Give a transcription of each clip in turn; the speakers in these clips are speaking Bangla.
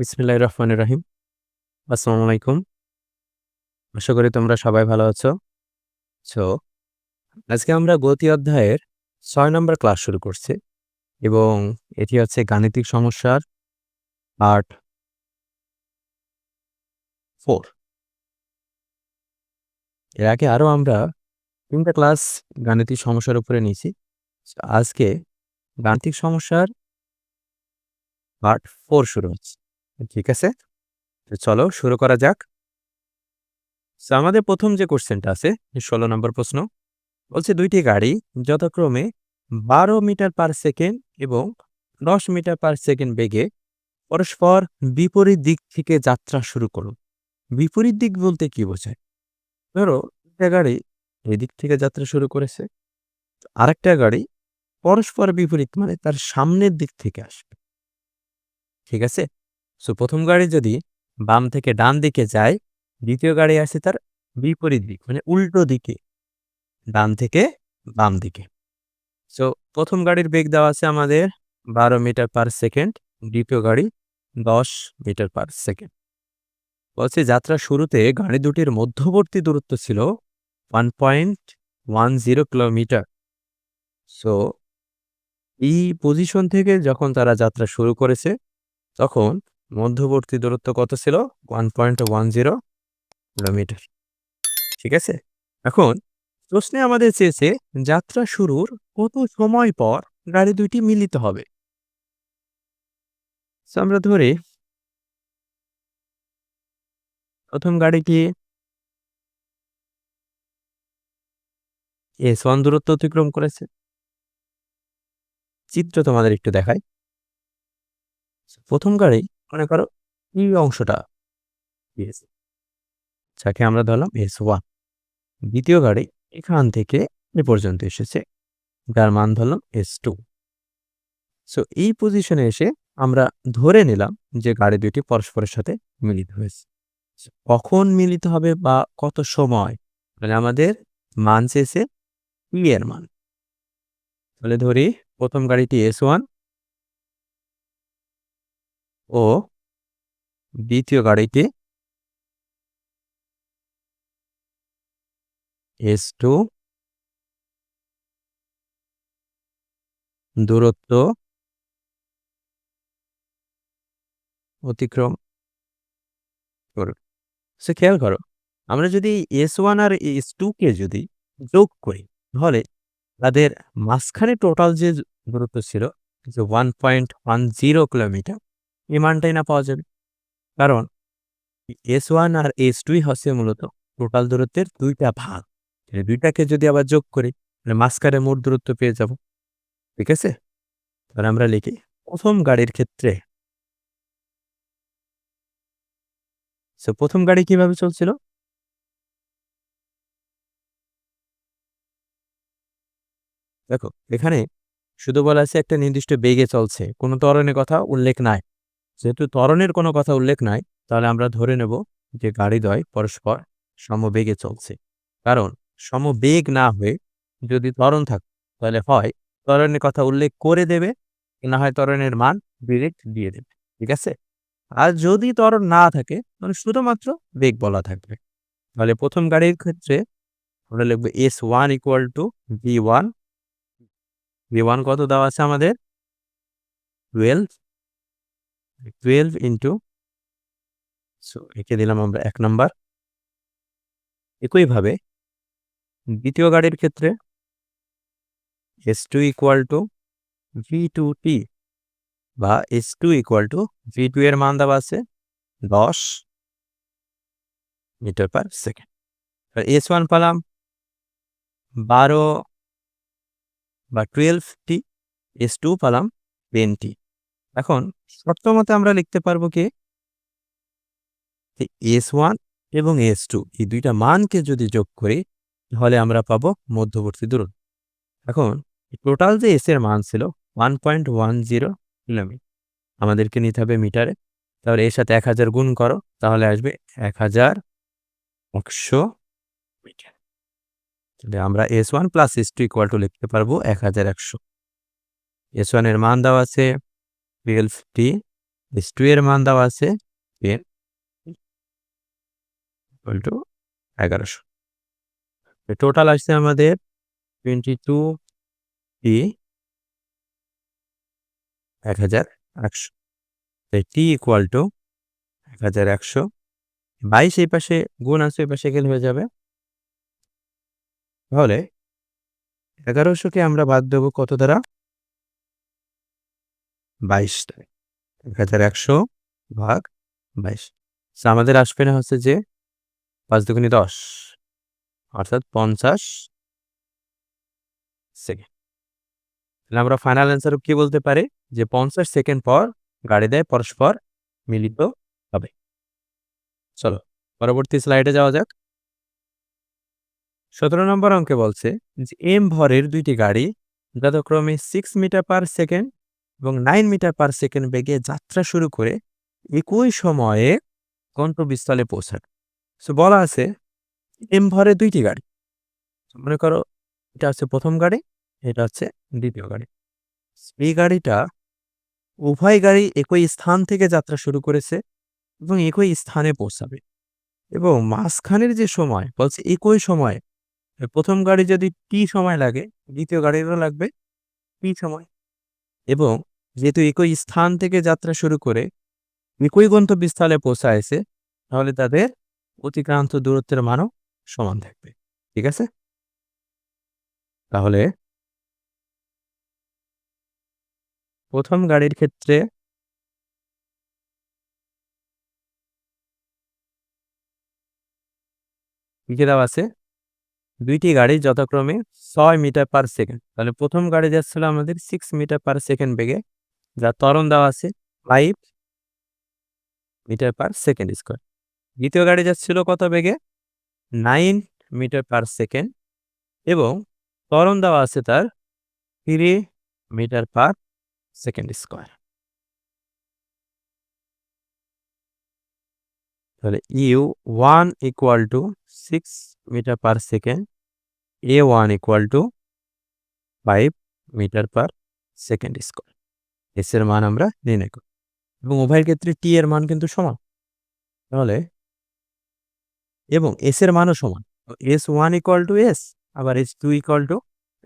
বিসমিল্লাহ রহমান রাহিম। আসসালামু আলাইকুম। আশা করি তোমরা সবাই ভালো আছো। সো আজকে আমরা গতি অধ্যায়ের ছয় নম্বর ক্লাস শুরু করছি এবং এটি হচ্ছে গাণিতিক সমস্যার পার্ট ফোর। এর আগে আরও আমরা তিনটা ক্লাস গাণিতিক সমস্যার উপরে নিয়েছি। আজকে গাণিতিক সমস্যার পার্ট ফোর শুরু হচ্ছে। ঠিক আছে? চলো শুরু করা যাক। আমাদের প্রথম যে কোশ্চেনটা আছে, ষোলো নম্বর প্রশ্ন। বলছে, দুইটি গাড়ি যথাক্রমে বারো মিটার পার সেকেন্ড এবং দশ মিটার পার সেকেন্ড বেগে পরস্পর বিপরীত দিক থেকে যাত্রা শুরু করুন। বিপরীত দিক বলতে কি বোঝায়? ধরো, একটা গাড়ি এদিক থেকে যাত্রা শুরু করেছে আরেকটা গাড়ি পরস্পর বিপরীত মানে তার সামনের দিক থেকে আসবে। ঠিক আছে? সো প্রথম গাড়ি যদি বাম থেকে ডান দিকে যায়, দ্বিতীয় গাড়ি আসে তার বিপরীত দিক মানে উল্টো দিকে, ডান থেকে বাম দিকে। সো প্রথম গাড়ির বেগ দেওয়া আছে আমাদের বারো মিটার পার সেকেন্ড, দ্বিতীয় গাড়ি দশ মিটার পার সেকেন্ড। বলছে, যাত্রা শুরুতে গাড়ি দুটির মধ্যবর্তী দূরত্ব ছিল one point one zero kilometre. So এই পজিশন থেকে যখন তারা যাত্রা শুরু করেছে, তখন মধ্যবর্তী দূরত্ব কত ছিল? One point one zero kilometre. ঠিক আছে? এখন প্রশ্নে আমাদের চেয়েছে যাত্রা শুরুর কত সময় পর গাড়ি দুইটি মিলিত হবে? আমরা ধরি প্রথম গাড়িটি এস ওয়ান দূরত্ব অতিক্রম করেছে। চিত্র তোমাদের একটু দেখাই। প্রথম গাড়ি মনে করো এই অংশটা। এস যাকে আমরা ধরলাম এস ওয়ান দ্বিতীয় গাড়ি এখান থেকে এ পর্যন্ত এসেছে। যার মান ধরলাম এস টু সো এই পজিশনে এসে আমরা ধরে নিলাম যে গাড়ি দুটি পরস্পরের সাথে মিলিত হয়েছে। কখন মিলিত হবে বা কত সময়? মানে আমাদের মান চেয়েছে ই এর মান। তাহলে ধরি প্রথম গাড়িটি এস ওয়ান ও দ্বিতীয় গাড়িটি এস টু দূরত্ব অতিক্রম করুন সে খেয়াল করো, আমরা যদি এস ওয়ান আর এস টু কে যদি যোগ করি, তাহলে তাদের মাঝখানে টোটাল যে দূরত্ব ছিল, যে one point one zero kilometre এই মানটাই না পাওয়া যাবে। কারণ এস ওয়ান আর এস টুই হচ্ছে মূলত টোটাল দূরত্বের দুইটা ভাগ। দুইটাকে যদি আবার যোগ করি মানে মাস্কারে মোট দূরত্ব পেয়ে যাব। ঠিক আছে? তাহলে আমরা লিখি, প্রথম গাড়ির ক্ষেত্রে সো প্রথম গাড়ি কীভাবে চলছিল? দেখো, এখানে শুধু বলা আছে একটা নির্দিষ্ট বেগে চলছে। কোনো ধরনের কথা উল্লেখ নাই। যেহেতু ত্বরণের কোনো কথা উল্লেখ নাই, তাহলে আমরা ধরে নেব যে গাড়িদ্বয় পরস্পর সমবেগে চলছে। কারণ সমবেগ না হয়ে যদি ত্বরণ থাকে, তাহলে হয় ত্বরণের কথা উল্লেখ করে দেবে, না হয় ত্বরণের মান ডিরেক্ট দিয়ে দেবে। ঠিক আছে? আর যদি ত্বরণ না থাকে, তাহলে শুধুমাত্র বেগ বলা থাকবে। তাহলে প্রথম গাড়ির ক্ষেত্রে আমরা লিখব S one equal to V one V one কত দেওয়া আছে আমাদের? টুয়েলভ টুয়েলভ ইন্টু সো একে দিলাম আমরা এক নাম্বার একইভাবে দ্বিতীয় গাড়ির ক্ষেত্রে S two equal to V two T বা S two equal to V two এর মান দেওয়া আছে দশ metre per second S one পেলাম বারো বা টুয়েলভ টি এস টু পেলাম টেন টি এখন শর্ত মতে আমরা লিখতে পারব কি? এস ওয়ান এবং এস টু এই দুইটা মানকে যদি যোগ করি, তাহলে আমরা পাবো মধ্যবর্তী দূরত্ব। এখন টোটাল যে এস এর মান ছিল one point one zero kilometre আমাদেরকে নিতে হবে মিটারে তাহলে এর সাথে এক হাজার গুণ করো, তাহলে আসবে এক হাজার একশো মিটার তাহলে আমরা S one plus S two equal to লিখতে পারব এক হাজার একশো। এস ওয়ানের মান দেওয়া আছে টুয়েলভ টি এস টু এর মান দেওয়া আছে টেন ইকুয়াল টু এগারোশো। টোটাল আসছে আমাদের টোয়েন্টি টু টি এক হাজার একশো। টি ইকুয়াল টু এক হাজার একশো। বাইশ এই পাশে, গুণ আছে, এই পাশে গেলে হয়ে যাবে। তাহলে এগারোশোকে আমরা বাদ দেবো কত দ্বারা? বাইশ এক হাজার একশো ভাগ বাইশ। আমাদের আসবে না হচ্ছে যে পাঁচ দুগুনি দশ, অর্থাৎ পঞ্চাশ সেকেন্ড তাহলে আমরা ফাইনাল অ্যান্সার কি বলতে পারি? যে পঞ্চাশ সেকেন্ড পর গাড়ি দেয়, পরস্পর মিলিত হবে। চলো, পরবর্তী স্লাইডে যাওয়া যাক। সতেরো নম্বর অঙ্কে বলছে যে এম ভরের দুইটি গাড়ি যথাক্রমে সিক্স মিটার পার সেকেন্ড এবং নাইন মিটার পার সেকেন্ড বেগে যাত্রা শুরু করে একই সময়ে গন্তব্যস্থলে পৌঁছায়। সো বলা আছে এম ভরে দুইটি গাড়ি। মনে করো এটা হচ্ছে প্রথম গাড়ি, এটা হচ্ছে দ্বিতীয় গাড়ি। এই গাড়িটা উভয় গাড়ি একই স্থান থেকে যাত্রা শুরু করেছে এবং একই স্থানে পৌঁছাবে। এবং মাঝখানের যে সময়, বলছে একই সময়, প্রথম গাড়ি যদি টি সময় লাগে, দ্বিতীয় গাড়িরও লাগবে টি সময়। এবং যেহেতু একই স্থান থেকে যাত্রা শুরু করে, একই গন্তব্যস্থলে পৌঁছায়ছে তাহলে তাদের অতিক্রান্ত দূরত্বের মানও সমান থাকবে। ঠিক আছে? তাহলে প্রথম গাড়ির ক্ষেত্রে দেওয়া আছে, দুইটি গাড়ি যথাক্রমে ছয় মিটার পার সেকেন্ড। তাহলে প্রথম গাড়ি যাচ্ছিল আমাদের সিক্স মিটার পার সেকেন্ড বেগে। যার ত্বরণ দেওয়া আছে five metre per second square. দ্বিতীয় গাড়ি যাচ্ছিল কত বেগে? নাইন মিটার পার সেকেন্ড এবং ত্বরণ দেওয়া আছে তার three metre per second square. তাহলে U one equal to six metre per second, A one equal to five metre per second square. S এর মান আমরা নির্ণয় করি এবং উভয়ের ক্ষেত্রে টি এর মান কিন্তু সমান। তাহলে এবং এস এর মানও সমান। S one equal to S আবার S two equal to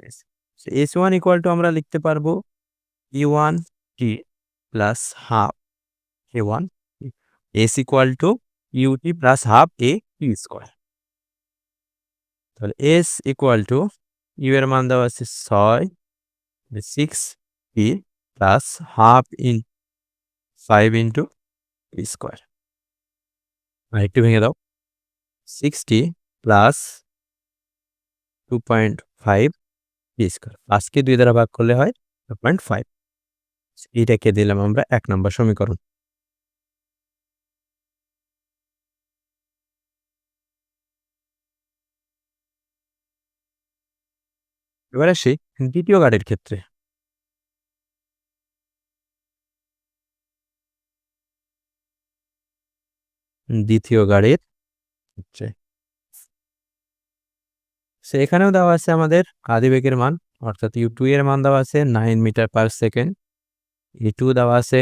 S S one equal to আমরা লিখতে পারব E one T plus half A one S equal to U T plus half A T square তাহলে এস ইকুয়াল টু ইউ এর মান দেওয়া আছে ছয় six T plus half in five into square আর একটু ভেঙে দাও। Sixty plus two point five T square আজকে দুই দ্বারা ভাগ করলে হয় টু পয়েন্ট ফাইভ এটাকে দিলাম আমরা? এক নম্বর সমীকরণ। এবার আসি দ্বিতীয় গাড়ির ক্ষেত্রে। দ্বিতীয় গাড়ির ক্ষেত্রে সে এখানেও দেওয়া আছে আমাদের আদিবেগের মান অর্থাৎ ইউ টু এর মান দেওয়া আছে nine metre per second E two দেওয়া আছে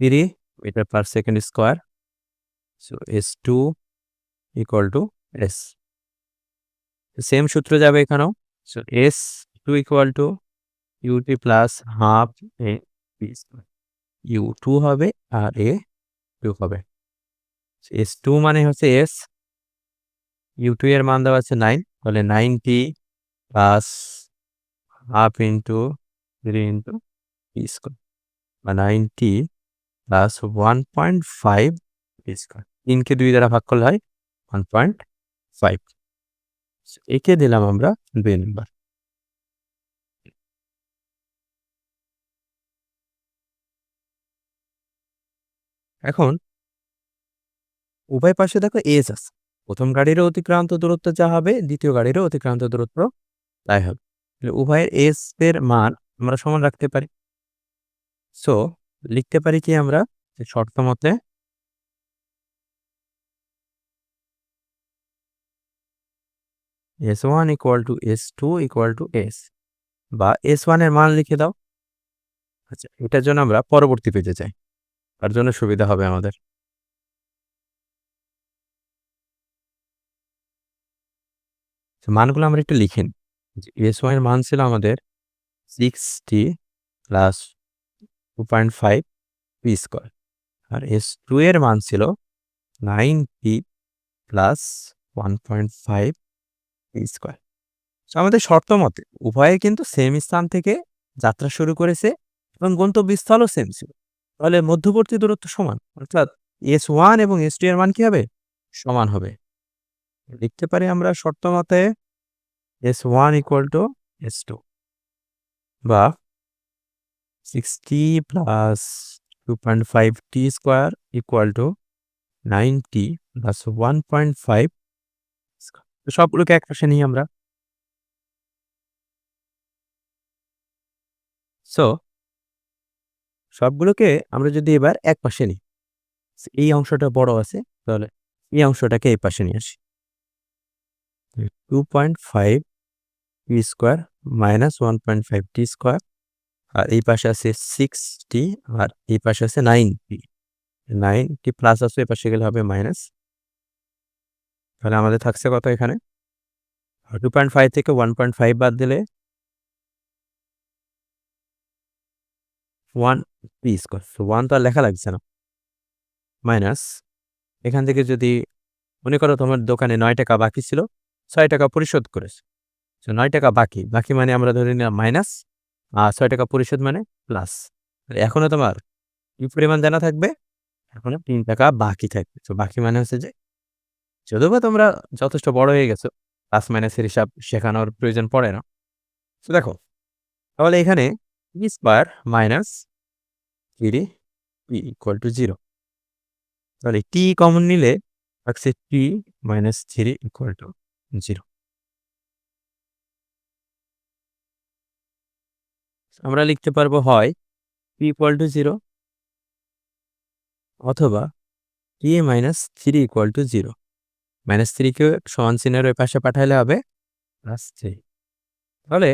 three metre per second square so S two equal to S same সূত্র যাবে এখানেও। So S two equal to U U T plus half A U two হবে আর এ টু হবে। এস টু মানে হচ্ছে এস ইউ টু এর মান দেওয়া আছে নাইন তাহলে ninety plus half into three into P square বা ninety plus one point five P square তিনকে দুই দ্বারা ভাগ করলে হয় ওয়ান পয়েন্ট ফাইভ একে দিলাম আমরা দুই নম্বর এখন উভয় পাশে দেখো এস আছে প্রথম গাড়িরও অতিক্রান্ত দূরত্ব যা হবে, দ্বিতীয় গাড়িরও অতিক্রান্ত দূরত্ব তাই হবে। তাহলে উভয়ের এস এর মান আমরা সমান রাখতে পারি। সো লিখতে পারি কি আমরা? শর্ত মতে S one equal to S two equal to S বা এস ওয়ানের মান লিখে দাও। আচ্ছা এটার জন্য আমরা পরবর্তী পেজে যাই। তার জন্য সুবিধা হবে আমাদের। মানগুলো আমরা একটু লিখেন এস ওয়াই এর মান ছিল আমাদের sixty plus two point five P square. আর এস টু এর মান ছিল nine P plus one point five P square. আমাদের শর্ত মতে উভয়ে কিন্তু সেম স্থান থেকে যাত্রা শুরু করেছে এবং গন্তব্যস্থলও সেম ছিল। তাহলে মধ্যবর্তী দূরত্ব সমান, অর্থাৎ এস ওয়ান এবং এস টু এর মান কি হবে? সমান হবে। লিখতে পারি আমরা শর্ত মতে S one equal to S two বা sixty plus two point five T square equal to ninety plus one point five সবগুলোকে এক পাশে নিই আমরা। সো সবগুলোকে আমরা যদি এবার এক পাশে নিই, এই অংশটা বড় আছে, তাহলে এই অংশটাকে এই পাশে নিয়ে আসি। Two point five T square minus one point five T square আর এই পাশে আছে সিক্স টি আর এই পাশে আছে nine T nine T plus আছে, এই পাশে গেলে হবে মাইনাস তাহলে আমাদের থাকছে কত এখানে? টু পয়েন্ট ফাইভ থেকে ওয়ান পয়েন্ট ফাইভ বাদ দিলে one P square so one তো আর লেখা লাগছে না। মাইনাস এখান থেকে যদি মনে করো তোমার দোকানে নয় টাকা বাকি ছিল ছয় টাকা পরিশোধ করেছে। তো নয় টাকা বাকি বাকি মানে আমরা ধরে নিলাম মাইনাস আর ছয় টাকা পরিশোধ মানে প্লাস এখনও তোমার কি পরিমাণ জানা থাকবে? এখনও তিন টাকা বাকি থাকবে। তো বাকি মানে হচ্ছে যে, যদিও তোমরা যথেষ্ট বড় হয়ে গেছো প্লাস মাইনাসের হিসাব শেখানোর প্রয়োজন পড়ে না। তো দেখো, তাহলে এখানে P square minus three P equal to zero তাহলে টি কমন নিলে, থাকছে T minus three equal to zero. আমরা লিখতে পারব হয় পি ইকুয়াল টু জিরো অথবা P A minus three equal to zero minus থ্রিকে সমান চিহ্নের ওই পাশে পাঠাইলে হবে প্লাস থ্রি তাহলে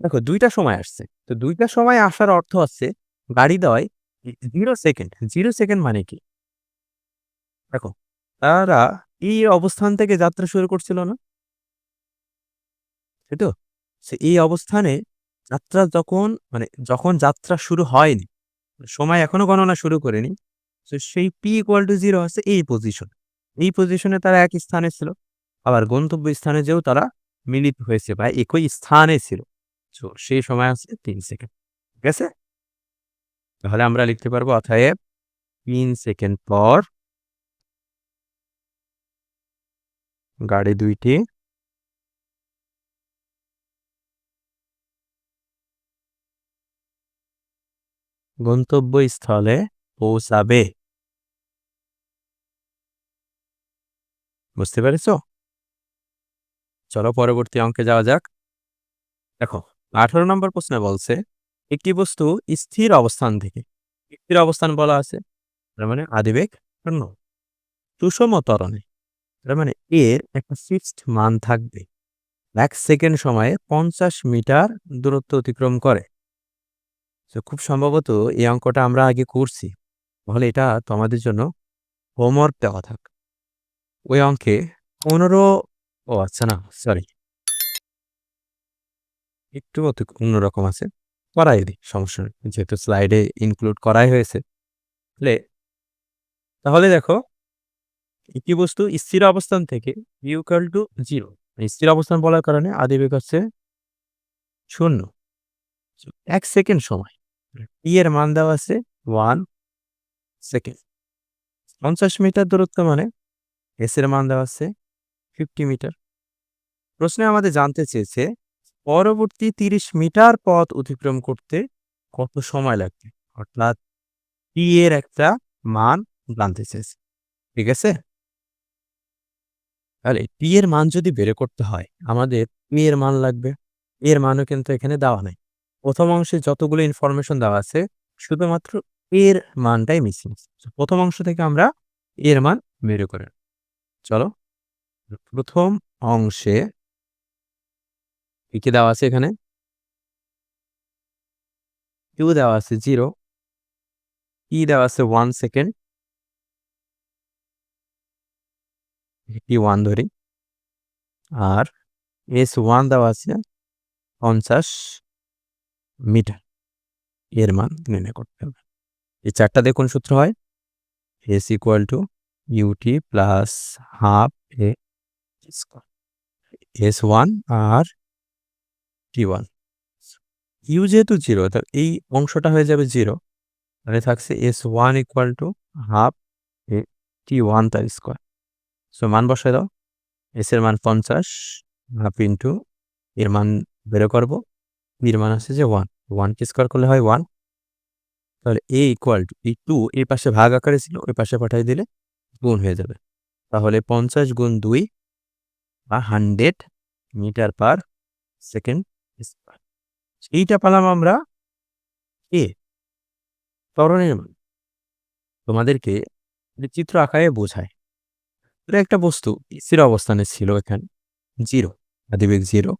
দেখো দুইটা সময় আসছে। তো দুইটা সময় আসার অর্থ হচ্ছে গাড়ি দেওয়ায় জিরো সেকেন্ড জিরো সেকেন্ড মানে কি? দেখো, তারা এই অবস্থান থেকে যাত্রা শুরু করছিল না? তো? সে এই অবস্থানে যাত্রা যখন মানে যখন যাত্রা শুরু হয়নি সময় এখনও গণনা শুরু করেনি, তো সেই পি ইকুয়াল টু জিরো আছে এই পজিশন এই পজিশনে তারা এক স্থানে ছিল, আবার গন্তব্য স্থানে যেও তারা মিলিত হয়েছে বা একই স্থানে ছিল। তো সেই সময় আছে তিন সেকেন্ড ঠিক আছে? তাহলে আমরা লিখতে পারব অতএব তিন সেকেন্ড পর গাড়ি দুইটি গন্তব্যস্থলে পৌঁছাবে। বুঝতে পেরেছ? চলো পরবর্তী অঙ্কে যাওয়া যাক। দেখো, আঠারো নম্বর প্রশ্নে বলছে, একটি বস্তু স্থির অবস্থান থেকে স্থির অবস্থান বলা আছে, তার মানে আদিবেগ সুষম ত্বরণে, তার মানে এর একটা ফিক্সড মান থাকবে। এক সেকেন্ড সময়ে পঞ্চাশ মিটার দূরত্ব অতিক্রম করে। তো খুব সম্ভবত এই অঙ্কটা আমরা আগে করছি। তাহলে এটা তোমাদের জন্য হোমওয়ার্ক দেওয়া থাক। ওই অঙ্কে পনেরো ও আচ্ছা না সরি একটু অন্যরকম আছে। করাই দিই সমস্যা যেহেতু স্লাইডে ইনক্লুড করাই হয়েছে। তাহলে তাহলে দেখো একটি বস্তু স্থির অবস্থান থেকে ইউকাল টু জিরো স্থির অবস্থান বলার কারণে আদি আদিবেগ হচ্ছে শূন্য। এক সেকেন্ড সময়। টি এর মান দেওয়া আছে ওয়ান সেকেন্ড পঞ্চাশ মিটার দূরত্ব মানে এস এর মান দেওয়া আছে ফিফটি মিটার। প্রশ্নে আমাদের জানতে চেয়েছে, পরবর্তী তিরিশ মিটার পথ অতিক্রম করতে কত সময় লাগবে? অর্থাৎ টি এর একটা মান জানতে চেয়েছে, ঠিক আছে? তাহলে টি এর মান যদি বের করতে হয়, আমাদের পি এর মান লাগবে। এর মানও কিন্তু এখানে দেওয়া নাই। প্রথম অংশে যতগুলো ইনফরমেশন দেওয়া আছে, শুধুমাত্র এর মানটাই মিসিং প্রথম অংশ থেকে আমরা এর মান বের করে চলো, প্রথম অংশে কি দেওয়া আছে এখানে? কিউ দেওয়া আছে জিরো ই দেওয়া আছে ওয়ান সেকেন্ড টি ওয়ান ধরি। আর এস ওয়ান দেওয়া আছে পঞ্চাশ। মিটার। এর মান নির্ণয় করতে হবে। এই চারটা দেখুন সূত্র হয়? S equal to U T plus half A S one R T one U যেহেতু জিরো তাহলে এই অংশটা হয়ে যাবে জিরো তাহলে থাকছে S one equal to half A T one তার স্কোয়ার সো মান বসায় দাও। এস এর মান পঞ্চাশ হাফ ইন্টু এর মান বেরো করব। এর মান আছে যে ওয়ান ওয়ানকে স্কোয়ার করলে হয় ওয়ান তাহলে এ ইকুয়াল টু এই টু এর পাশে ভাগ আকারে ছিল, ওই পাশে পাঠিয়ে দিলে গুণ হয়ে যাবে। তাহলে পঞ্চাশ গুণ দুই বা hundred metre per second square এইটা পেলাম আমরা এ ত্বরণের মান। তোমাদেরকে চিত্র আকারে বোঝায় একটা বস্তু, স্থির অবস্থানে ছিল এখানে জিরো আদিবেগ জিরো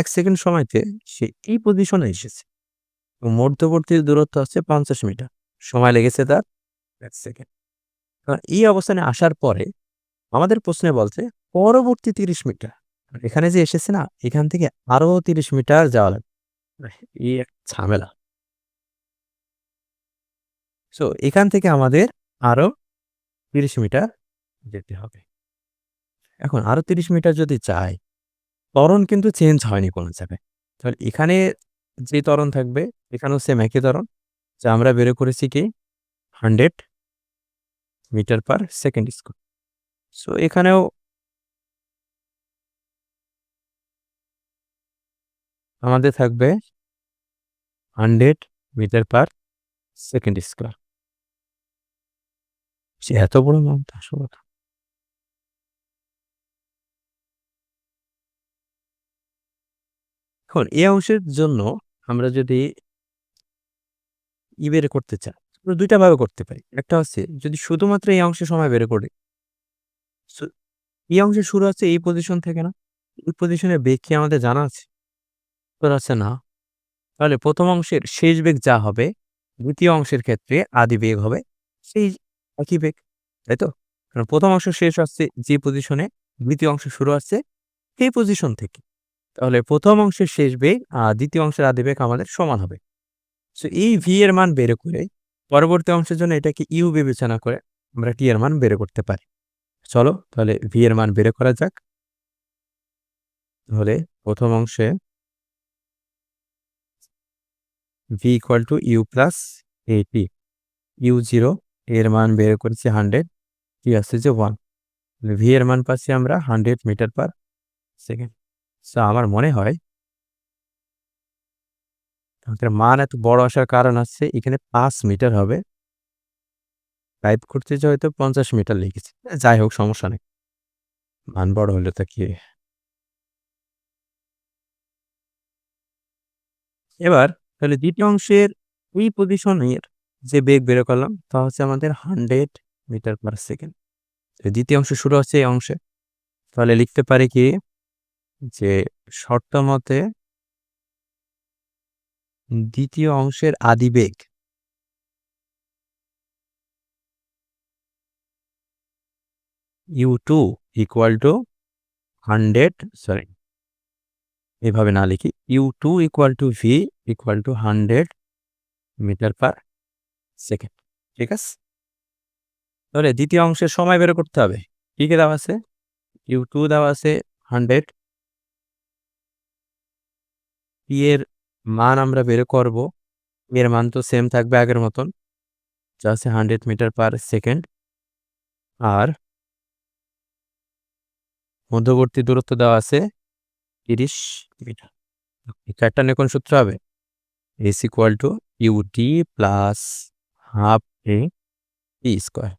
এক সেকেন্ড সময়তে সে এই পজিশনে এসেছে। মধ্যবর্তী দূরত্ব হচ্ছে পঞ্চাশ মিটার। সময় লেগেছে তার এক সেকেন্ড। এই অবস্থানে আসার পরে আমাদের প্রশ্নে বলছে, পরবর্তী তিরিশ মিটার। এখানে যে এসেছে না, এখান থেকে আরও তিরিশ মিটার যাওয়া লাগবে। এই এক ঝামেলা। সো, এখান থেকে আমাদের আরও তিরিশ মিটার যেতে হবে। এখন আরও তিরিশ মিটার যদি চাই ত্বরণ কিন্তু চেঞ্জ হয়নি কোনো জায়গায়। তাহলে এখানে যে ত্বরণ থাকবে, এখানেও সেম একই ত্বরণ, যা আমরা বেরো করেছি কি? Hundred metre per second square so এখানেও আমাদের থাকবে hundred metre per second square এত বড় মাউন্ট আসলে এখন এই অংশের জন্য আমরা যদি ই বের করতে চাই, আমরা দুইটা ভাবে করতে পারি। একটা হচ্ছে যদি শুধুমাত্র এই অংশে সময় বের করি এই অংশে শুরু হচ্ছে এই পজিশন থেকে না, এই পজিশনের বেগ কি আমাদের জানা আছে? তোর আছে না। তাহলে প্রথম অংশের শেষ বেগ যা হবে, দ্বিতীয় অংশের ক্ষেত্রে আদি বেগ হবে সেই একই বেগ, তাই তো? কারণ প্রথম অংশ শেষ হচ্ছে যে পজিশনে দ্বিতীয় অংশ শুরু হচ্ছে সেই পজিশন থেকে। তাহলে প্রথম অংশের শেষ বেগ আর দ্বিতীয় অংশের আদি বেগ আমাদের সমান হবে। সো এই ভি এর মান বের করে পরবর্তী অংশের জন্য এটাকে ইউ বিবেচনা করে আমরা টি এর মান বের করতে পারি। চলো তাহলে ভি এর মান বের করা যাক। তাহলে প্রথম অংশে V equal to U plus A T U zero এর মান বের করেছি হান্ড্রেড কি আসছে যে ওয়ান ভি এর মান পাচ্ছি আমরা hundred metre per second so আমার মনে হয় আমাদের মান এত বড় আসার কারণ আছে এখানে পাঁচ মিটার হবে। টাইপ করতে যে হয়তো পঞ্চাশ মিটার লিখেছে যাই হোক, সমস্যা নেই। মান বড় হলে তা কি? এবার তাহলে দ্বিতীয় অংশের এই পজিশনের যে বেগ বের করলাম, তা হচ্ছে আমাদের হান্ড্রেড মিটার পার সেকেন্ড। দ্বিতীয় অংশ শুরু হচ্ছে এই অংশে। তাহলে লিখতে পারি কি? যে শর্ত মতে দ্বিতীয় অংশের আদিবেগ U two equal to hundred sorry এভাবে না লিখি, U two equal to V equal to hundred metre per second ঠিক আছে? তাহলে দ্বিতীয় অংশের সময় বের করতে হবে, কি কি দেওয়া আছে? ইউ টু দেওয়া আছে হান্ড্রেড পি এর মান আমরা বের করব। এর মান তো সেম থাকবে আগের মতন। যা আছে হান্ড্রেড মিটার পার সেকেন্ড আর মধ্যবর্তী দূরত্ব দেওয়া আছে তিরিশ মিটার চারটা কোন সূত্র হবে। S equal to U T plus half A T square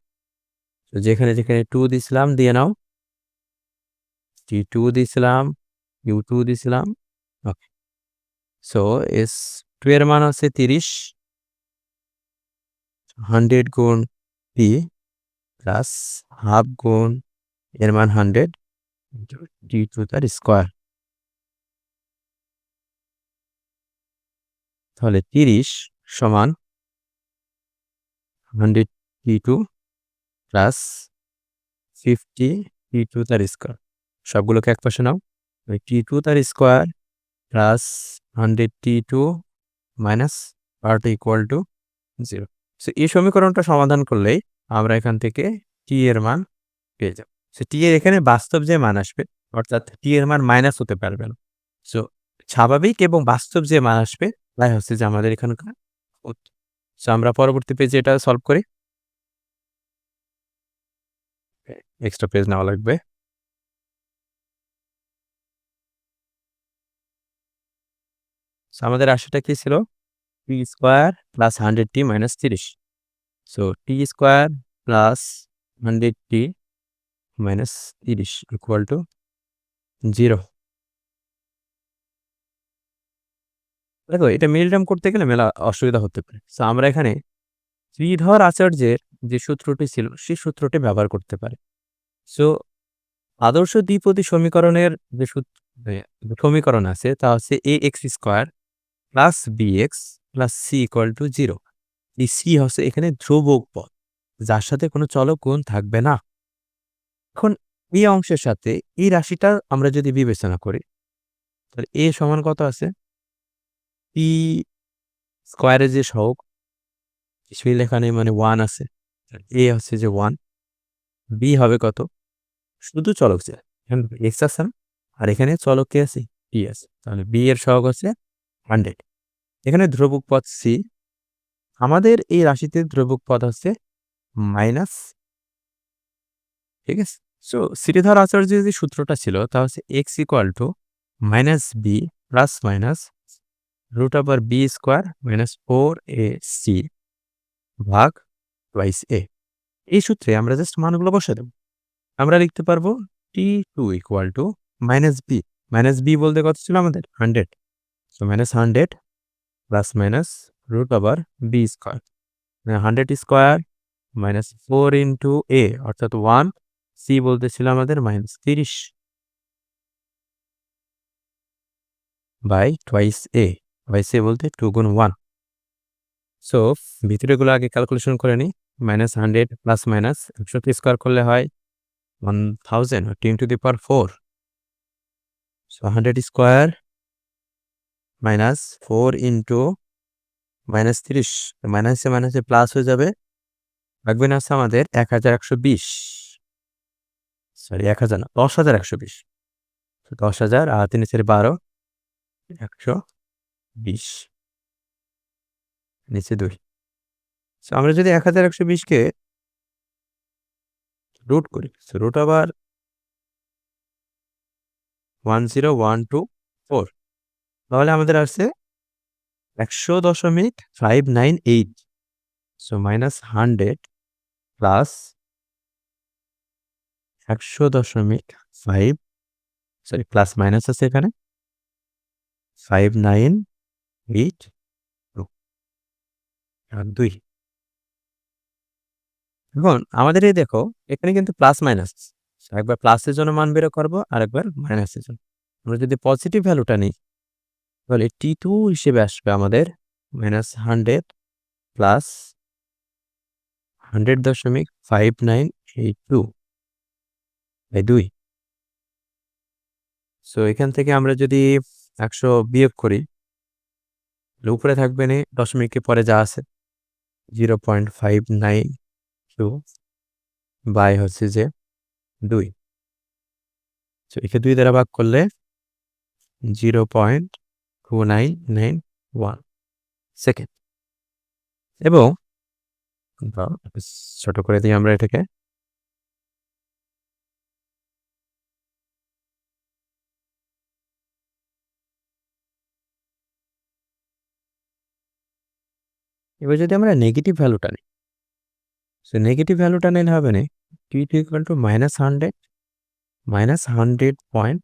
তো যেখানে যেখানে টু দিছিলাম, দিয়ে নাও। টি টু দিছিলাম ইউ টু দিছিলাম। ওকে সো এস টু এর মান হচ্ছে তিরিশ হান্ড্রেড গুণ পি প্লাস হাফ গুণ এর মান হান্ড্রেড ডি টু তার স্কোয়ার তাহলে তিরিশ সমান hundred T two plus fifty T two তার স্কোয়ার সবগুলোকে এক পাশে নাও। টি টু তার square plus hundred T two minus part equal to zero so এই সমীকরণটা সমাধান করলেই আমরা এখান থেকে টি এর মান পেয়ে যাব। সো টি এর এখানে বাস্তব যে মান আসবে, অর্থাৎ টি এর মান মাইনাস হতে পারবে না। সো স্বাভাবিক এবং বাস্তব যে মান আসবে, তাই হচ্ছে যে আমাদের এখানকার সো আমরা পরবর্তী পেজে এটা সলভ করি। এক্সট্রা পেজ নেওয়া লাগবে। সো আমাদের রাশিটা কি ছিল? T square plus hundred T minus তিরিশ। So T square plus hundred T minus তিরিশ ইকুয়াল টু জিরো দেখো, এটা মিল মিলটাম করতে গেলে মেলা অসুবিধা হতে পারে। সো আমরা এখানে শ্রীধর আচার্যের যে সূত্রটি ছিল, সেই সূত্রটি ব্যবহার করতে পারি। সো আদর্শ দ্বিপদী সমীকরণের যে সূত্র সমীকরণ আছে, তা হচ্ছে A X square plus B X plus C equal to zero এই সি হচ্ছে এখানে ধ্রুবক পদ যার সাথে কোনো চলক গুণ থাকবে না। এখন এই অংশের সাথে এই রাশিটা আমরা যদি বিবেচনা করি, তাহলে এ সমান কত আছে? পি স্কোয়ারের যে সহগ, কিছুই লেখা নেই মানে ওয়ান আছে। এ হচ্ছে যে ওয়ান বি হবে কত? শুধু চলক যে এক্স আছে না, আর এখানে চলক কে আছে? পি আছে। তাহলে বি এর সহগ হচ্ছে হান্ড্রেড। এখানে ধ্রুবক পদ সি। আমাদের এই রাশিতে ধ্রুবক পদ হচ্ছে মাইনাস, ঠিক আছে? সো শ্রীধর আচার্যের যে সূত্রটা ছিল, তা হচ্ছে X equal to minus B plus minus root over B square minus four A C ভাগ টুয়াইস এ এই সূত্রে আমরা জাস্ট মানগুলো বসে দেব। আমরা লিখতে পারব T two equal to minus B minus B বলতে কত ছিল আমাদের? Hundred. So minus hundred plus minus root over B square hundred square minus four into A অর্থাৎ ওয়ান সি বলতে ছিল আমাদের মাইনাস তিরিশ by twice A twice A বলতে টু গুণ ওয়ান সো ভিতরেগুলো আগে ক্যালকুলেশন করে নিই মাইনাস হান্ড্রেড প্লাস মাইনাস একশো স্কোয়ার করলে হয় one thousand ten to the power four so hundred square minus four into minus তিরিশ। মাইনাসে মাইনাসে প্লাস হয়ে যাবে, রাখবেন আছে আমাদের এক হাজার একশো বিশ। সরি, এক হাজার না, দশ হাজার একশো বিশ। দশ হাজার, আর তিন চারি বারো, একশো বিশ। নিচে দুই। আমরা যদি এক হাজার একশো বিশকে রুট করি রুট আবার one zero one two four তাহলে আমাদের আসছে একশো দশমিক five nine eight so minus hundred plus একশো দশমিক ফাইভ সরি প্লাস মাইনাস আছে এখানে ফাইভ নাইন এইট আর দুই। এখন আমাদের এই দেখো, এখানে কিন্তু প্লাস মাইনাস একবার প্লাসের জন্য মান বেরো করব আর একবার মাইনাসের জন্য। আমরা যদি পজিটিভ ভ্যালুটা নিই তাহলে টি টু হিসেবে আসবে আমাদের মাইনাস হান্ড্রেড প্লাস হান্ড্রেড দশমিক five nine eight two by দুই। সো এখান থেকে আমরা যদি একশো বিয়োগ করি উপরে থাকবে নে দশমিকের পরে যা আছে zero point five nine two by হচ্ছে যে দুই। সো একে দুই দ্বারা ভাগ করলে zero point nine one second এবং ছোট করে দিই আমরা এটাকে। এবার যদি আমরা নেগেটিভ ভ্যালুটা নিই সো নেগেটিভ ভ্যালুটা নিলে হবে না T two equal to minus hundred minus hundred point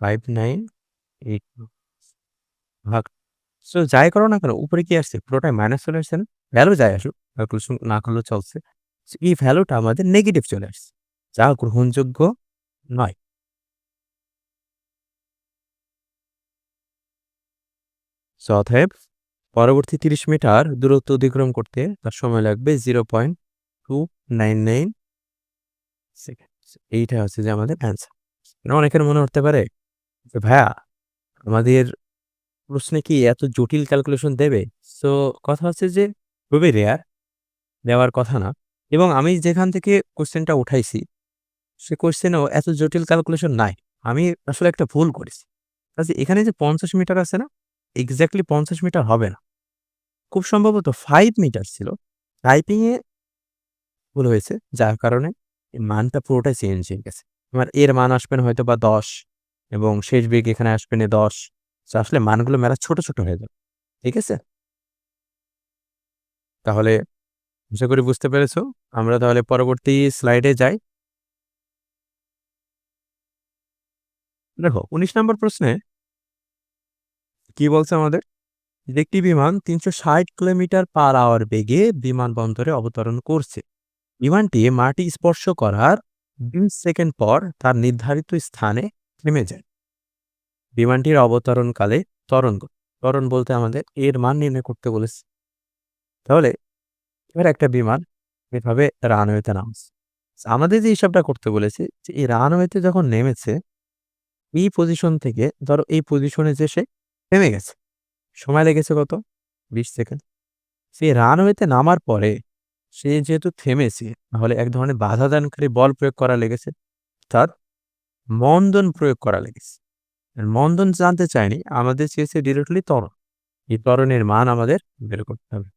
five nine eight ভাগ। সো যাই করো না কেন, উপরে কি আসছে? পুরোটাই মাইনাস চলে আসছে না? ভ্যালু যাই আসুক ক্যালকুলেশন না করলেও চলছে। এই ভ্যালুটা আমাদের নেগেটিভ চলে আসছে, যা গ্রহণযোগ্য নয়। অতএব পরবর্তী তিরিশ মিটার দূরত্ব অতিক্রম করতে তার সময় লাগবে zero point two nine nine second এইটা হচ্ছে যে আমাদের অ্যান্সার অনেকের মনে হতে পারে ভাইয়া, আমাদের প্রশ্নে কি এত জটিল ক্যালকুলেশন দেবে? সো কথা হচ্ছে যে, খুবই রেয়ার দেওয়ার কথা না। এবং আমি যেখান থেকে কোশ্চেনটা উঠাইছি, সে কোশ্চেনেও এত জটিল ক্যালকুলেশন নাই। আমি আসলে একটা ভুল করেছি। কাজে এখানে যে পঞ্চাশ মিটার আছে না এক্স্যাক্টলি পঞ্চাশ মিটার হবে না। খুব সম্ভবত ফাইভ মিটার ছিল। টাইপিংয়ে ভুল হয়েছে, যার কারণে মানটা পুরোটাই চেঞ্জ হয়ে গেছে। আমার এর মান আসবেন হয়তো বা দশ, এবং শেষ বেগ এখানে আসবেন না দশ। তো আসলে মানগুলো মেলা ছোট ছোট হয়ে যাবে। ঠিক আছে? তাহলে আশা করি বুঝতে পেরেছ। আমরা তাহলে পরবর্তী স্লাইডে যাই। দেখো, উনিশ নম্বর প্রশ্নে কি বলছে আমাদের? একটি বিমান তিনশো ষাট কিলোমিটার পার আওয়ার বেগে বিমানবন্দরে অবতরণ করছে। বিমানটি মাটি স্পর্শ করার বিশ সেকেন্ড পর তার নির্ধারিত স্থানে থেমে যায়। বিমানটির অবতরণকালে ত্বরণ ত্বরণ বলতে আমাদের এর মান নির্ণয় করতে বলেছে। তাহলে এবার একটা বিমান এভাবে রানওয়েতে নামছে। আমাদের যে হিসাবটা করতে বলেছে যে এই রানওয়েতে যখন নেমেছে, এই পজিশন থেকে ধরো এই পজিশনে যে সে থেমে গেছে। সময় লেগেছে কত? বিশ সেকেন্ড। সে রানওয়েতে নামার পরে সে যেহেতু থেমেছে, তাহলে এক ধরনের বাধা দানকারী বল প্রয়োগ করা লেগেছে, অর্থাৎ মন্দন প্রয়োগ করা লেগেছে। মন্দন জানতে চাইনি আমাদের চেয়েছে ডিরেক্টলি ত্বরণ এই ত্বরণের মান আমাদের বের করতে হবে।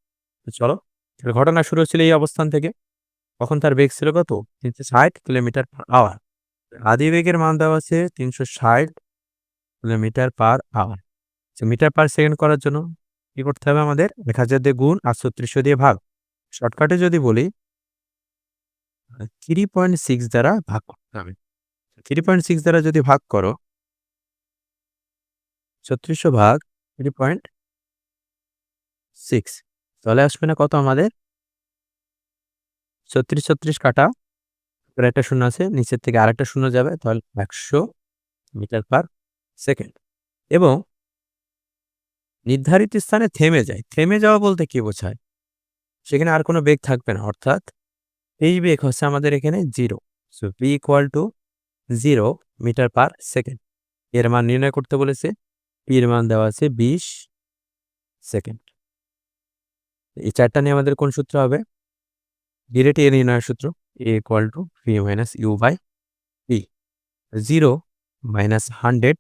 তো চলো ঘটনা শুরু হচ্ছিল এই অবস্থান থেকে। তখন তার বেগ ছিল কত? তিনশো ষাট কিলোমিটার পার আওয়ার আদি বেগের মান দেওয়া আছে তিনশো ষাট kilometre per hour metre per second করার জন্য কি করতে হবে আমাদের? এক হাজার দিয়ে গুণ আর ছত্রিশশো দিয়ে ভাগ। শর্টকাটে যদি বলি থ্রি পয়েন্ট সিক্স দ্বারা ভাগ করতে হবে। থ্রি পয়েন্ট সিক্স দ্বারা যদি ভাগ করো ছত্রিশশো ভাগ থ্রি পয়েন্ট সিক্স তাহলে আসবে না কত আমাদের? ছত্রিশ ছত্রিশ কাটা। একটা শূন্য আছে, নিচের থেকে আরেকটা শূন্য যাবে, তাহলে একশো মিটার পার সেকেন্ড। এবং নির্ধারিত স্থানে থেমে যায়। থেমে যাওয়া বলতে কি বোঝায়? সেখানে আর কোনো বেগ থাকবে না, অর্থাৎ এই বেগ হচ্ছে আমাদের এখানে zero so P equal to zero metre per second এর মান নির্ণয় করতে বলেছে। পির মান দেওয়া আছে বিশ সেকেন্ড। এই চারটা নিয়ে আমাদের কোন সূত্র হবে? ডিরেক্ট এ নির্ণয়ের সূত্র A equal to V minus U by P zero minus hundred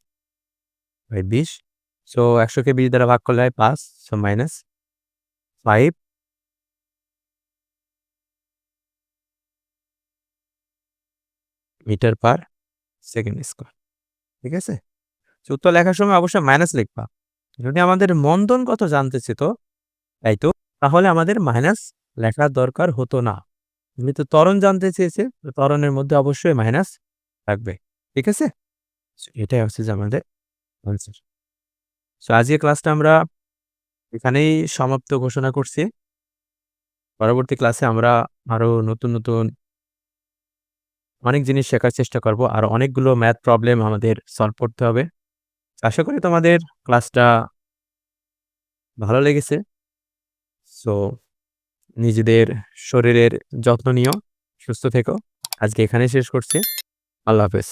by বিশ। সো একশোকে বিশ দ্বারা ভাগ করলে হয় পাঁচ so minus five metre per second square ঠিক আছে? উত্তর লেখার সময় অবশ্যই মাইনাস লিখবা। যদি আমাদের মন্দন কত জানতে চেত, তাই তো? তাহলে আমাদের মাইনাস লেখার দরকার হতো না। তুমি তো ত্বরণ জানতে চেয়েছে ত্বরণের মধ্যে অবশ্যই মাইনাস থাকবে। ঠিক আছে? এটাই হচ্ছে যে আমাদের আনসার সো আজকে ক্লাসটা আমরা এখানেই সমাপ্ত ঘোষণা করছি। পরবর্তী ক্লাসে আমরা আরও নতুন নতুন অনেক জিনিস শেখার চেষ্টা করব। আর অনেকগুলো ম্যাথ প্রবলেম আমাদের সলভ করতে হবে। আশা করি তোমাদের ক্লাসটা ভালো লেগেছে। সো নিজেদের শরীরের যত্ন নিও, সুস্থ থেকো। আজকে এখানে শেষ করছি। আল্লাহ হাফেজ।